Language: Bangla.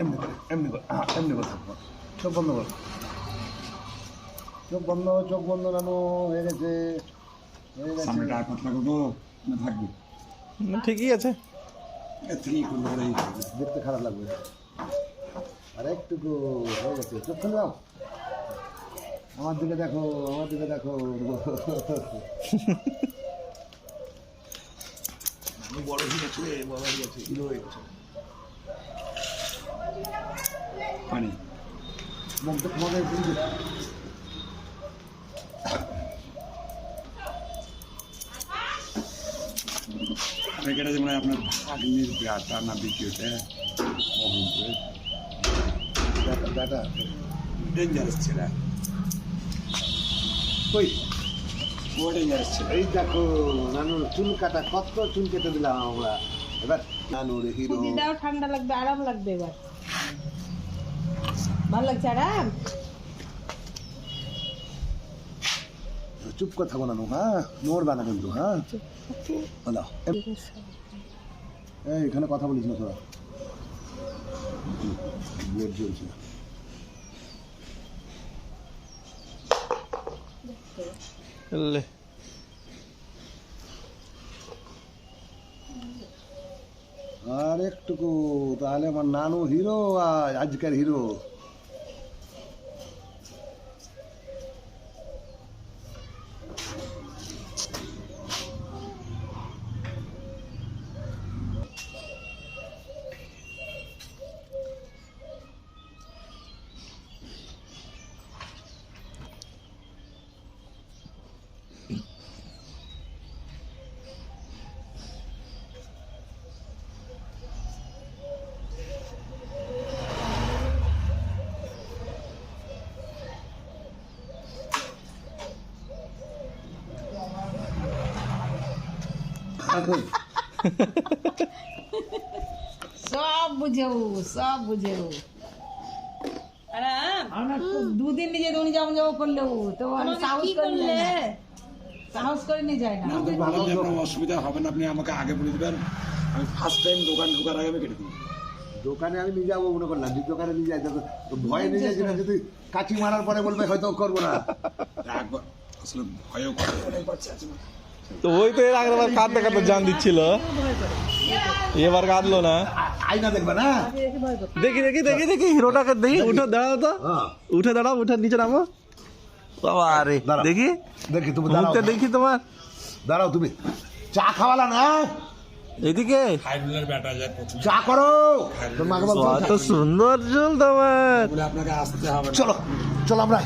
এমনি করে এমনি করে চোখ বন্ধ কর চোখ বন্ধ চোখ বন্ধ নানো হয়ে গেছে থাকবে না, ঠিকই আছে। দেখতে খারাপ লাগবে। আর একটুকু হয়ে গেছে। চোখ খুলে দাও আমার দিকে দেখো আমার দিকে দেখো। বড় গেছে বড় গেছে হিরো হয়ে গেছে। পানি। মুখটা আপনার আগ্নির না ডেঞ্জারাস ছিল। কই ও ডেঞ্জারাস এই দেখো নানুর চুল কাটা কত চুল কেটে দিলাম আমরা এবার নানুর হিরো দাও ঠান্ডা লাগবে আরাম লাগবে এবার ভালো লাগছে আরাম চুপ কথা বলানো হ্যাঁ নড়বা না কিন্তু হ্যাঁ বলো এই এখানে কথা বলিস না তোরা ব্লেড জ্বলছে লে আর একটুকু তাহলে আমার নানু হিরো আর আজকের হিরো সব বুঝেও সব বুঝেও দুদিন নিজে দৌড়ি যাব যাব করলেও তো আমি সাহস করে নিয়ে যায় না। সাহস করে নিয়ে যায় না অসুবিধা হবে না আপনি আমাকে আগে বলে দেবেন আমি ফার্স্ট টাইম দোকান ঢোকার আগে আমি কেটে দেবো দোকানে আমি নিয়ে যাব মনে করলাম যে দোকানে নিয়ে যাই তো ভয়ে নিয়ে যাচ্ছি না যদি কাঠি মারার পরে বলবে হয়তো করব না একবার আসলে ভয়ও করে। তো ওই তো এর আগের বার কাঁদতে কাঁদতে জান দিচ্ছিল। এবার কাঁদলো না। আয়না দেখবে না? দেখি দেখি দেখি দেখি হিরোটাকে দেখি উঠে দাঁড়াও তো। হ্যাঁ। উঠে দাঁড়াও উঠে নিচে নামো। বাবা আরে দেখি। দেখি তুমি দাঁড়াও দেখি তোমার। দাঁড়াও তুমি। চা খাওয়ালা না? এদিকে। চা করো। কত সুন্দর চুল তোমার। বলে আপনাকে আসতে হবে না। চলো চলো আমরা।